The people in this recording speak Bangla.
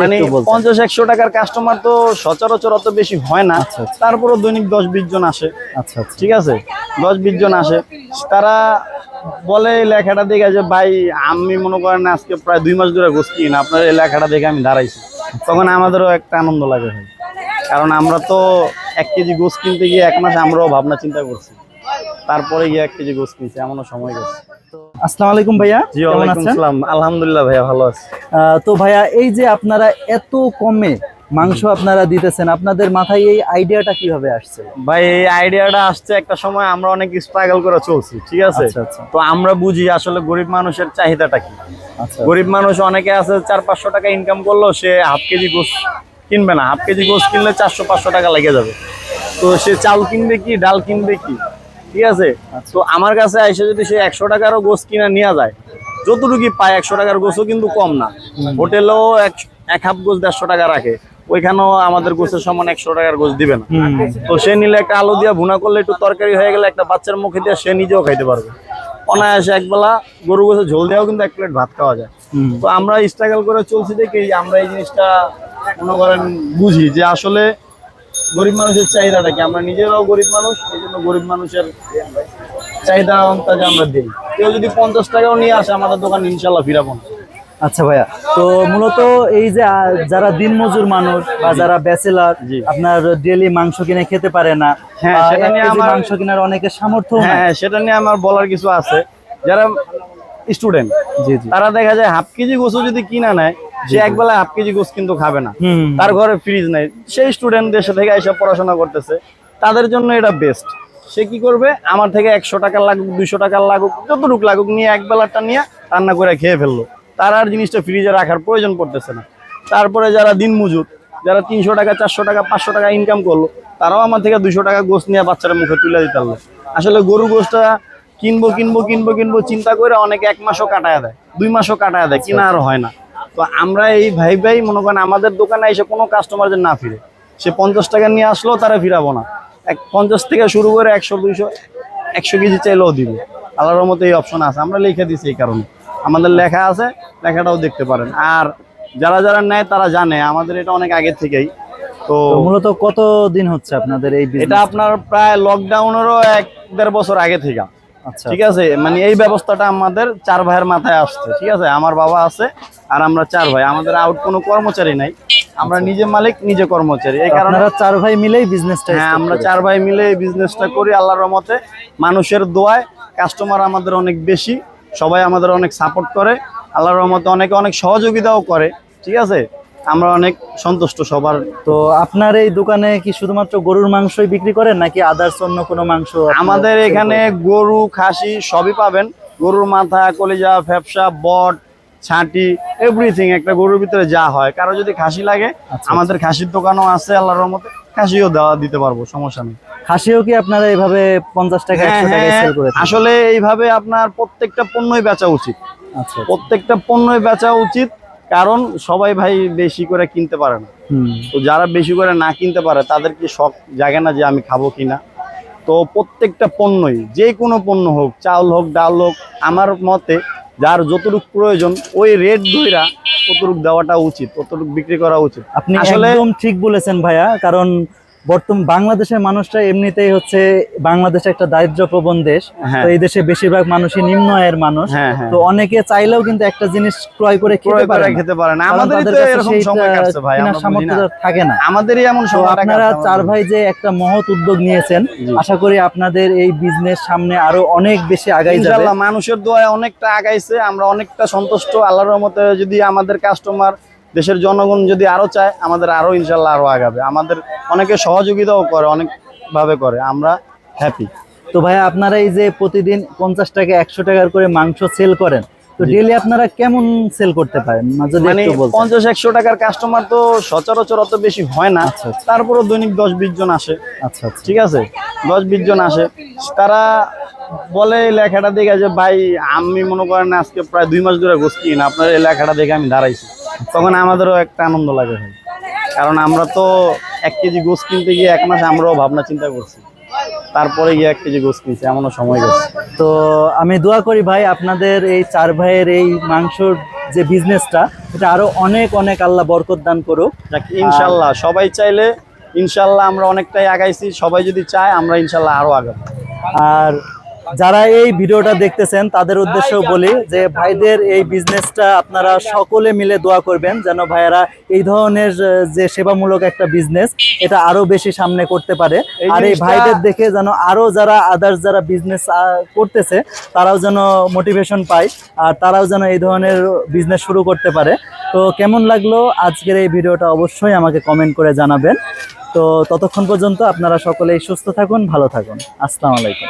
মানে পঞ্চাশ একশো টাকার কাস্টমার তো সচরাচর অত বেশি হয় না। আচ্ছা, আচ্ছা। তারপরও দৈনিক দশ বিশ জন আসে। আচ্ছা আচ্ছা। ঠিক আছে? দশ বিশ জন আসে। তারা বলে লেখাটা দেখে যে ভাই আমি মনে করেন আজকে প্রায় দুই মাস ধরে গোস কিনি না। আপনার এই লেখাটা দেখে আমি দাঁড়াইছি। তখন আমাদেরও একটা আনন্দ লাগে ভাই। কারণ আমরা তো এক কেজি গোস কিনতে গিয়ে এক মাস আমরাও ভাবনা চিন্তা করছি। তারপরে গিয়ে এক কেজি গোস কিনছি এমনও সময় গেছে। আসসালামু আলাইকুম ভাইয়া জি কেমন ওয়ালাইকুম আসসালাম। আলহামদুলিল্লাহ ভাইয়া ভালো আছি। তো ভাইয়া এই যে আপনারা এত কমে মাংস আপনারা দিতেছেন আপনাদের মাথায় এই আইডিয়াটা কীভাবে আসছে? ভাই এই আইডিয়াটা আসছে একটা সময় আমরা অনেক স্ট্রাগল করে চলছি ঠিক আছে? আচ্ছা আচ্ছা। তো আমরা বুঝি আসলে গরিব মানুষের চাহিদাটা কি। আচ্ছা গরিব মানুষ অনেকে আছে চার পাঁচশো টাকা ইনকাম করল সে হাফ কেজি গোস কিনবে না। হাফ কেজি গোস কিনলে চারশো পাঁচশো টাকা লেগে যাবে। তো সে চাল কিনবে কি ডাল কিনবে কি? ঠিক আছে? তো আমার কাছে এসে যদি সে একশো টাকারও গোস কিনা নেওয়া যায় যতটুকু পায় একশো টাকার গোসও কিন্তু কম না। হোটেলেও এক এক হাফ গোস দেড়শো টাকা রাখে ওইখানেও আমাদের গোসের সমান একশো টাকার গোস দিবে না। তো সে নিলে একটা আলু দিয়ে ভুনা করলে একটু তরকারি হয়ে গেলে একটা বাচ্চার মুখে দিয়ে সে নিজেও খাইতে পারবে। অনায়াসে একবেলা গরু গোসে ঝোল দেওয়াও কিন্তু এক প্লেট ভাত খাওয়া যায়। তো আমরা স্ট্রাগল করে চলছি দেখি আমরা এই জিনিসটা মনে করেন বুঝি যে আসলে গরিব মানুষের চাহিদাটা কি? আমরা নিজেরাও গরিব মানুষ এই জন্য গরিব মানুষের চাহিদা অনুযায়ী আমরা দিই। কেউ যদি পঞ্চাশ টাকাও নিয়ে আসে আমাদের দোকান ইনশাল্লাহ ফিরাবো না। আচ্ছা ভাইয়া তো মূলত এই যে যারা দিনমজুর মানুষ বা যারা ব্যাচেলার। আপনার ডেলি মাংস কিনে খেতে পারে না হ্যাঁ, সেটা নিয়ে আমার- মাংস কেনার অনেকের সামর্থ্য হ্যাঁ হ্যাঁ, সেটা নিয়ে আমার বলার কিছু আছে। যারা স্টুডেন্ট জি জি। তারা দেখা যায় হাফ কেজি গোসও যদি কিনা নেয় সে একবেলা হাফ কেজি গোস কিন্তু খাবে না। তার ঘরে ফ্রিজ নাই। সেই স্টুডেন্ট দেশে থেকে এসে পড়াশোনা করতেছে। তাদের জন্য এটা বেস্ট সে কি করবে? আমার থেকে একশো টাকা লাগুক দুইশো টাকা লাগুক যতটুকু লাগুক নিয়ে এক বেলাটা নিয়ে রান্না করে খেয়ে ফেলল। তার আর জিনিসটা ফ্রিজে রাখার প্রয়োজন পড়তেছে না। তারপরে যারা দিন মজুর যারা তিনশো টাকা চারশো টাকা পাঁচশো টাকা ইনকাম করল তারাও আমার থেকে দুশো টাকা গোস নিয়ে বাচ্চারা মুখে তুলে দিতে পারল। আসলে গরু গোসটা কিনবো কিনবো কিনবো কিনবো চিন্তা করে অনেক এক মাসও কাটায় দেয় দুই মাসও কাটায় দেয় কিনা আর হয় না। তো আমরা এই ভাই ভাই মনে করেন আমাদের দোকানে এসে কোনো কাস্টমারদের না ফিরে। সে পঞ্চাশ টাকা নিয়ে আসলেও তারা ফিরাবো না। এক পঞ্চাশ থেকে শুরু করে একশো দুইশো একশো কেজি চাইলেও দিব। আল্লাহর মতো এই অপশন আছে। আমরা লিখে দিছি এই কারণে। আমাদের লেখা আছে লেখাটাও দেখতে পারেন। আর যারা যারা নেয় তারা জানে আমাদের এটা অনেক আগে থেকেই। তো মূলত কত দিন হচ্ছে আপনাদের এই এটা আপনার প্রায় লকডাউনেরও এক দেড় বছর আগে থেকে। ঠিক আছে? মানে এই ব্যবস্থাটা আমাদের চার ভাইয়ের মাথায় আসছে ঠিক আছে? আমার বাবা আছে আর আমরা চার ভাই। আমাদের আউট কোনো কর্মচারী নাই। আমরা নিজে মালিক নিজে কর্মচারী। এই কারণে চার ভাই মিলেই বিজনেসটা হ্যাঁ আমরা চার ভাই মিলে এই বিজনেসটা করি আল্লাহর রহমতে। মানুষের দোয়ায় কাস্টমার আমাদের অনেক বেশি। সবাই আমাদের অনেক সাপোর্ট করে। আল্লাহর রহমতে অনেকে অনেক সহযোগিতাও করে ঠিক আছে? আমরা অনেক সন্তুষ্ট সবার। তো আপনার এই দোকানে কি শুধুমাত্র গরুর মাংসই বিক্রি করেন নাকি আদার্স অন্য কোনো মাংস আমাদের এখানে গরু খাসি সবই পাবেন। গরুর মাথা কলিজা ফ্যাপসা বট ছাটি এভরিথিং একটা গরুর ভিতরে যা হয়। কারও যদি খাসি লাগে আচ্ছা, আমাদের খাসির দোকানও আছে আল্লাহর রহমতে। খাসিও দেওয়া দিতে পারব সমস্যা নেই। খাসিও কি আপনারা এইভাবে পঞ্চাশ টাকা হ্যাঁ, একশো হ্যাঁ, সেল করে আসলে এইভাবে আপনার প্রত্যেকটা পণ্যই বেচা উচিত। আচ্ছা। প্রত্যেকটা পণ্যই বেচা উচিত। কারণ সবাই ভাই বেশি করে কিনতে পারে না। হুম। তো যারা বেশি করে না কিনতে পারে তাদের কি শখ জাগে না যে আমি খাব কিনা? তো প্রত্যেকটা পণ্যই যে কোনো পণ্য হোক চাল হোক ডাল হোক আমার মতে যার যতটুক প্রয়োজন ওই রেট ধইরা ততটুক দেওয়াটা উচিত ততটুক বিক্রি করা উচিত। আপনি আসলে ঠিক বলেছেন ভাইয়া কারণ বর্তমান বাংলাদেশের মানুষটা এমনিতেই হচ্ছে বাংলাদেশ একটা দারিদ্র প্রবণ দেশ। হ্যাঁ। তো এই দেশে বেশিরভাগ মানুষই নিম্ন আয়ের মানুষ। হ্যাঁ হ্যাঁ। তো অনেকে চাইলেও কিন্তু একটা জিনিস ক্রয় করে খেতে পারে খেতে পারে না। কারণ আমাদেরই তো এরকম সময় কাটছে ভাই আমরা সামর্থ্য থাকে না। আমাদেরই এমন সময় আপনারা চার ভাই যে একটা মহৎ উদ্যোগ নিয়েছেন আশা করি আপনাদের এই বিজনেস সামনে আরও অনেক বেশি আগাই যাবে। ইনশাল্লাহ মানুষের দোয়ায় অনেকটা আগাইছে। আমরা অনেকটা সন্তুষ্ট। আল্লাহর রহমতে যদি আমাদের কাস্টমার দেশের জনগণ যদি আরও চায় আমাদের আরও ইনশাল্লাহ আরও আগাবে। আমাদের অনেকে সহযোগিতাও করে অনেক ভাবে করে। আমরা হ্যাপি তো ভাইয়া আপনারা এই যে প্রতিদিন পঞ্চাশ টাকা একশো টাকার করে মাংস সেল করেন তো ডেলি আপনারা কেমন সেল করতে পারেন? মানে পঞ্চাশ একশো টাকার কাস্টমার তো সচরাচর অত বেশি হয় না। আচ্ছা, আচ্ছা। তারপরও দৈনিক দশ বিশ জন আসে। আচ্ছা আচ্ছা। ঠিক আছে? দশ বিশ জন আসে। তারা বলে লেখাটা দেখে যে ভাই আমি মনে করেন আজকে প্রায় দুই মাস ধরে গোস কিনি না। আপনার এই লেখাটা দেখে আমি দাঁড়াইছি। তখন আমাদেরও একটা আনন্দ লাগে ভাই। কারণ আমরা তো এক কেজি গোস কিনতে গিয়ে এক মাস আমরাও ভাবনা চিন্তা করছি। তারপরে গিয়ে এক কেজি গোস কিনছি এমনও সময় গেছে। তো আমি দোয়া করি ভাই আপনাদের এই চার ভাইয়ের এই মাংসর যে বিজনেসটা এটা আরও অনেক অনেক আল্লাহ বরকত দান করুক। ইনশাল্লাহ সবাই চাইলে ইনশাল্লাহ আমরা অনেকটাই আগাইছি সবাই যদি চায় আমরা ইনশাল্লাহ আরও আগাবো। আর যারা এই ভিডিওটা দেখতেছেন তাদের উদ্দেশ্যেও বলি যে ভাইদের এই বিজনেসটা আপনারা সকলে মিলে দোয়া করবেন যেন ভাইয়েরা এই ধরনের যে সেবামূলক একটা বিজনেস এটা আরও বেশি সামনে করতে পারে। আর এই ভাইদের দেখে যেন আরও যারা আদার্স যারা বিজনেস করতেছে তারাও যেন মোটিভেশন পায় আর তারাও যেন এই ধরনের বিজনেস শুরু করতে পারে। তো কেমন লাগল আজকের এই ভিডিওটা অবশ্যই আমাকে কমেন্ট করে জানাবেন। তো ততক্ষণ পর্যন্ত আপনারা সকলেই সুস্থ থাকুন ভালো থাকুন। আসসালামু আলাইকুম।